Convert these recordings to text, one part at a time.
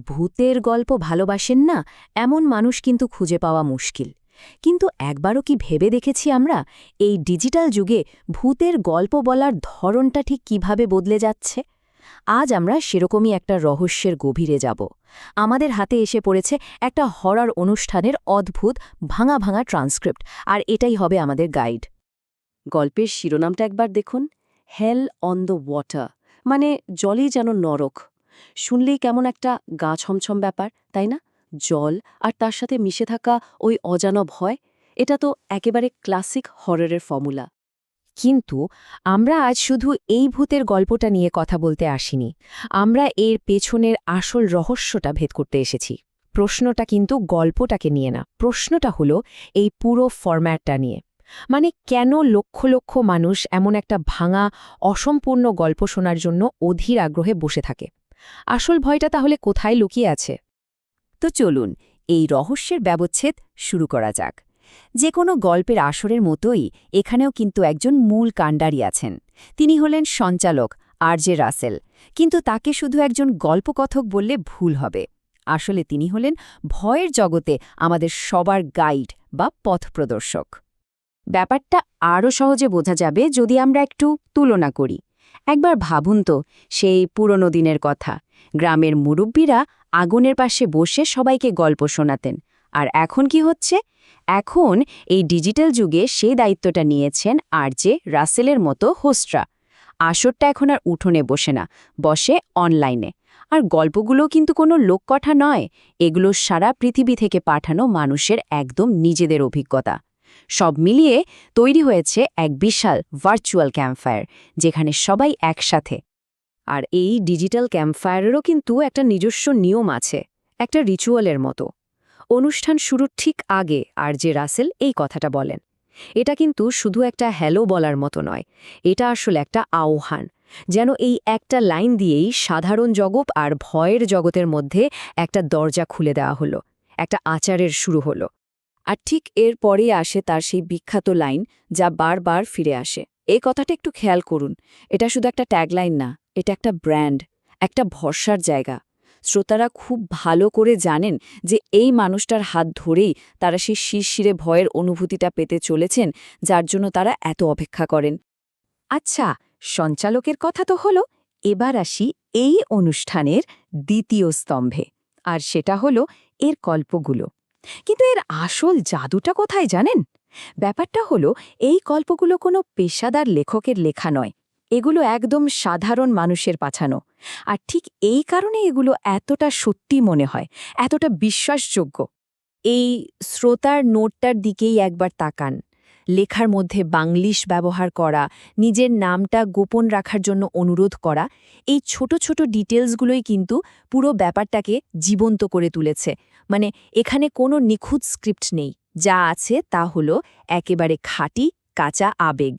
ভূতের গল্প ভালোবাসেন না, এমন মানুষ কিন্তু খুঁজে পাওয়া মুশকিল। কিন্তু একবারও কি ভেবে দেখেছি আমরা, এই ডিজিটাল যুগে ভূতের গল্প বলার ধরনটা ঠিক কীভাবে বদলে যাচ্ছে? আজ আমরা সেরকমই একটা রহস্যের গভীরে যাব। আমাদের হাতে এসে পড়েছে একটা হরার অনুষ্ঠানের অদ্ভুত, ভাঙা ভাঙা ট্রান্সক্রিপ্ট, আর এটাই হবে আমাদের গাইড। গল্পের শিরোনামটা একবার দেখুন। হেল অন দ্য ওয়াটার মানে জলেই যেন নরক। শুনলেই কেমন একটা গা ছমছম ব্যাপার, তাই না? জল আর তার সাথে মিশে থাকা ওই অজানা ভয়, এটা তো একেবারে ক্লাসিক হররের ফর্মুলা। কিন্তু আমরা আজ শুধু এই ভূতের গল্পটা নিয়ে কথা বলতে আসিনি। আমরা এর পেছনের আসল রহস্যটা ভেদ করতে এসেছি। প্রশ্নটা কিন্তু গল্পটাকে নিয়ে না, প্রশ্নটা হলো এই পুরো ফরম্যাটটা নিয়ে। মানে কেন লক্ষ লক্ষ মানুষ এমন একটা ভাঙা, অসম্পূর্ণ গল্প শোনার জন্য অধীর আগ্রহে বসে থাকে? আসল ভয়টা তাহলে কোথায় লুকিয়ে আছে? তো চলুন, এই রহস্যের ব্যবচ্ছেদ শুরু করা যাক। যে কোনো গল্পের আসরের মতোই এখানেও কিন্তু একজন মূল কাণ্ডারি আছেন। তিনি হলেন সঞ্চালক আর জে রাসেল। কিন্তু তাকে শুধু একজন গল্পকথক বললে ভুল হবে। আসলে তিনি হলেন ভয়ের জগতে আমাদের সবার গাইড বা পথ প্রদর্শক। ব্যাপারটা আরও সহজে বোঝা যাবে যদি আমরা একটু তুলনা করি। একবার ভাবুন তো, সেই পুরনো দিনের কথা। গ্রামের মুরব্বীরা আগুনের পাশে বসে সবাইকে গল্প শোনাতেন। আর এখন কি হচ্ছে? এখন এই ডিজিটাল যুগে সেই দায়িত্বটা নিয়েছেন আর যে রাসেলের মতো হোস্টরা। আসরটা এখন আর উঠোনে বসে না, বসে অনলাইনে। আর গল্পগুলো কিন্তু কোনো লোককথা নয়, এগুলো সারা পৃথিবী থেকে পাঠানো মানুষের একদম নিজেদের অভিজ্ঞতা। সব মিলিয়ে তৈরি হয়েছে এক বিশাল ভার্চুয়াল ক্যাম্পফায়ার, যেখানে সবাই একসাথে। আর এই ডিজিটাল ক্যাম্পফায়ারেরও কিন্তু একটা নিজস্ব নিয়ম আছে, একটা রিচুয়ালের মতো। অনুষ্ঠান শুরুর ঠিক আগে আর যে রাসেল এই কথাটা বলেন। এটা কিন্তু শুধু একটা হ্যালো বলার মতো নয়, এটা আসলে একটা আহ্বান, যেন এই একটা লাইন দিয়েই সাধারণ জগৎ আর ভয়ের জগতের মধ্যে একটা দরজা খুলে দেওয়া হলো, একটা আচারের শুরু হলো। আর ঠিক এর পরেই আসে তার সেই বিখ্যাত লাইন যা বারবার ফিরে আসে। এই কথাটা একটু খেয়াল করুন। এটা শুধু একটা ট্যাগলাইন না, এটা একটা ব্র্যান্ড একটা ভরসার জায়গা। শ্রোতারা খুব ভালো করে জানেন যে এই মানুষটার হাত ধরেই তারা সেই শিরশিরে ভয়ের অনুভূতিটা পেতে চলেছেন, যার জন্য তারা এত অপেক্ষা করেন। আচ্ছা সঞ্চালকের কথা তো হলো, এবার আসি এই অনুষ্ঠানের দ্বিতীয় স্তম্ভে। আর সেটা হলো এর গল্পগুলো কিন্তু এর আসল জাদুটা কোথায় জানেন? ব্যাপারটা হলো, এই গল্পগুলো কোনো পেশাদার লেখকের লেখা নয়। এগুলো একদম সাধারণ মানুষের পাছানো আর ঠিক এই কারণে এগুলো এতটা সত্যি মনে হয়, এতটা বিশ্বাসযোগ্য। এই শ্রোতার নোটটার দিকেই একবার তাকান। লেখার মধ্যে বাংলিশ ব্যবহার করা, নিজের নামটা গোপন রাখার জন্য অনুরোধ করা, এই ছোট ছোট ডিটেলসগুলোই কিন্তু পুরো ব্যাপারটাকে জীবন্ত করে তুলেছে। মানে এখানে কোনো নিখুঁত স্ক্রিপ্ট নেই, যা আছে তা হলো একেবারে খাঁটি, কাঁচা আবেগ।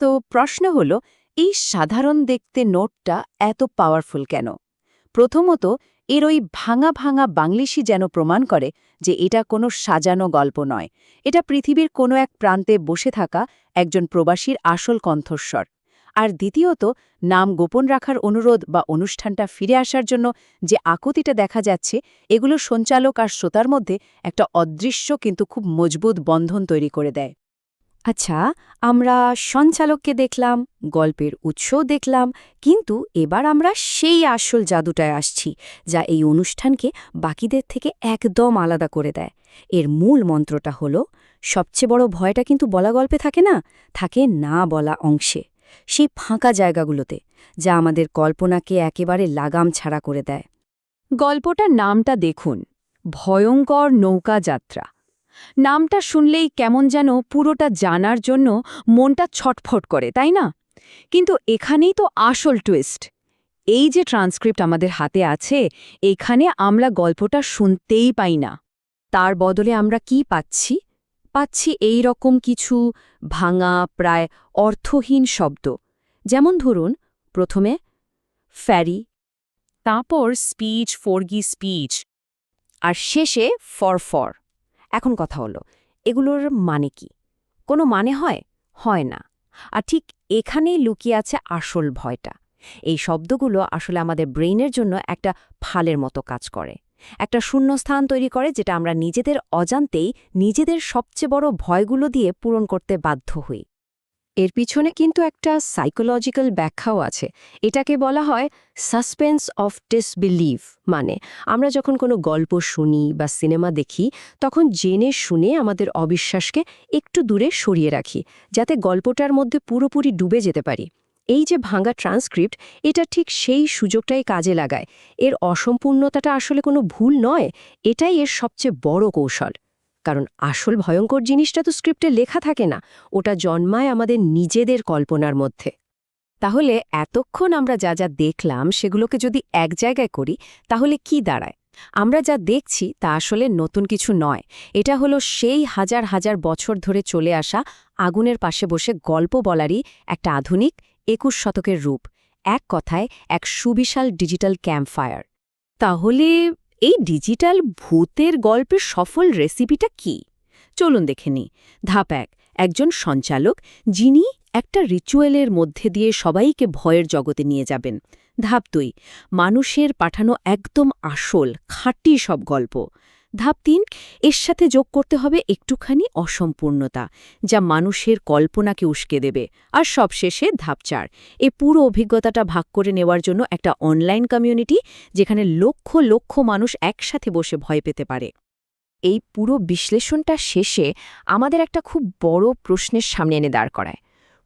তো প্রশ্ন হলো, এই সাধারণ দেখতে নোটটা এত পাওয়ারফুল কেন? প্রথমত এর ওই ভাঙা ভাঙা বাংলিশি যেন প্রমাণ করে যে এটা কোনো সাজানো গল্প নয়। এটা পৃথিবীর কোনো এক প্রান্তে বসে থাকা একজন প্রবাসীর আসল কণ্ঠস্বর। আর দ্বিতীয়ত, নাম গোপন রাখার অনুরোধ বা অনুষ্ঠানটা ফিরে আসার জন্য যে আকুতিটা দেখা যাচ্ছে, এগুলো সঞ্চালক আর শ্রোতার মধ্যে একটা অদৃশ্য কিন্তু খুব মজবুত বন্ধন তৈরি করে দেয়। আচ্ছা আমরা সঞ্চালককে দেখলাম, গল্পের উৎসও দেখলাম, কিন্তু এবার আমরা সেই আসল জাদুটায় আসছি, যা এই অনুষ্ঠানকে বাকিদের থেকে একদম আলাদা করে দেয়। এর মূল মন্ত্রটা হল, সবচেয়ে বড় ভয়টা কিন্তু বলা গল্পে থাকে না? থাকে না বলা অংশে। সেই ফাঁকা জায়গাগুলোতে, যা আমাদের কল্পনাকে একেবারে লাগাম ছাড়া করে দেয়। গল্পটার নামটা দেখুন, ভয়ঙ্কর নৌকা যাত্রা। নামটা শুনলেই কেমন যেন পুরোটা জানার জন্য মনটা ছটফট করে, তাই না? কিন্তু এখানেই তো আসল টুইস্ট এই যে ট্রান্সক্রিপ্ট আমাদের হাতে আছে, এখানে আমরা গল্পটা শুনতেই পাই না। তার বদলে আমরা কি পাচ্ছি? পাচ্ছি এই রকম কিছু ভাঙা, প্রায় অর্থহীন শব্দ। যেমন ধরুন, প্রথমে, ফ্যারি তারপর, স্পিচ ফোরগি স্পিচ আর শেষে ফর ফর এখন কথা হলো, এগুলোর মানে কি? কোনো মানে হয়? হয় না। আর ঠিক এখানেই লুকিয়ে আছে আসল ভয়টা। এই শব্দগুলো আসলে আমাদের ব্রেইনের জন্য একটা ফালের মতো কাজ করে। একটা শূন্যস্থান তৈরি করে যেটা আমরা নিজেদের অজান্তেই নিজেদের সবচেয়ে বড় ভয়গুলো দিয়ে পূরণ করতে বাধ্য হই। এর পিছনে কিন্তু একটা সাইকোলজিক্যাল ব্যাখ্যাও আছে। এটাকে বলা হয় সাসপেন্স অফ ডিসবিলিভ মানে আমরা যখন কোনো গল্প শুনি বা সিনেমা দেখি, তখন জেনে শুনে আমাদের অবিশ্বাসকে একটু দূরে সরিয়ে রাখি, যাতে গল্পটার মধ্যে পুরোপুরি ডুবে যেতে পারি। এই যে ভাঙা ট্রান্সক্রিপ্ট এটা ঠিক সেই সুযোগটাই কাজে লাগায়। এর অসম্পূর্ণতাটা আসলে কোনো ভুল নয়, এটাই এর সবচেয়ে বড় কৌশল। কারণ আসল ভয়ঙ্কর জিনিসটা তো স্ক্রিপ্টে লেখা থাকে না, ওটা জন্মায় আমাদের নিজেদের কল্পনার মধ্যে। তাহলে এতক্ষণ আমরা যা যা দেখলাম সেগুলোকে যদি এক জায়গায় করি, তাহলে কি দাঁড়ায়? আমরা যা দেখছি তা আসলে নতুন কিছু নয়। এটা হলো সেই হাজার হাজার বছর ধরে চলে আসা আগুনের পাশে বসে গল্প বলারই একটা আধুনিক একুশ শতকের রূপ, এক কথায় এক সুবিশাল ডিজিটাল ক্যাম্পফায়ার। তাহলে এই ডিজিটাল ভূতের গল্পের সফল রেসিপিটা কি? চলুন দেখে নি ধাপ এক, একজন সঞ্চালক, যিনি একটা রিচুয়ালের মধ্যে দিয়ে সবাইকে ভয়ের জগতে নিয়ে যাবেন। ধাপ দুই, মানুষের পাঠানো একদম আসল, খাঁটি সব গল্প। ধাপ তিন, এর সাথে যোগ করতে হবে একটুখানি অসম্পূর্ণতা, যা মানুষের কল্পনাকে উস্কে দেবে। আর সবশেষে ধাপ চার, এ পুরো অভিজ্ঞতাটা ভাগ করে নেওয়ার জন্য একটা অনলাইন কমিউনিটি, যেখানে লক্ষ লক্ষ মানুষ একসাথে বসে ভয় পেতে পারে। এই পুরো বিশ্লেষণটা শেষে আমাদের একটা খুব বড় প্রশ্নের সামনে এনে দাঁড় করায়।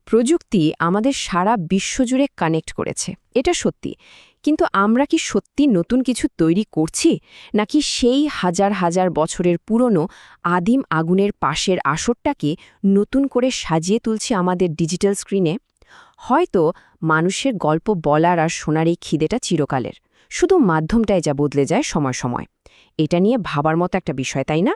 প্রযুক্তি আমাদের সারা বিশ্বজুড়ে কানেক্ট করেছে। এটা সত্যি। কিন্তু আমরা কি সত্যি নতুন কিছু তৈরি করছি? নাকি সেই হাজার হাজার বছরের পুরনো আদিম আগুনের পাশের আসরটাকে নতুন করে সাজিয়ে তুলছি আমাদের ডিজিটাল স্ক্রিনে? হয়তো মানুষের গল্প বলার আর শোনার এই খিদেটা চিরকালের। শুধু মাধ্যমটাই যা বদলে যায় সময় সময়। এটা নিয়ে ভাবার মতো একটা বিষয়, তাই না?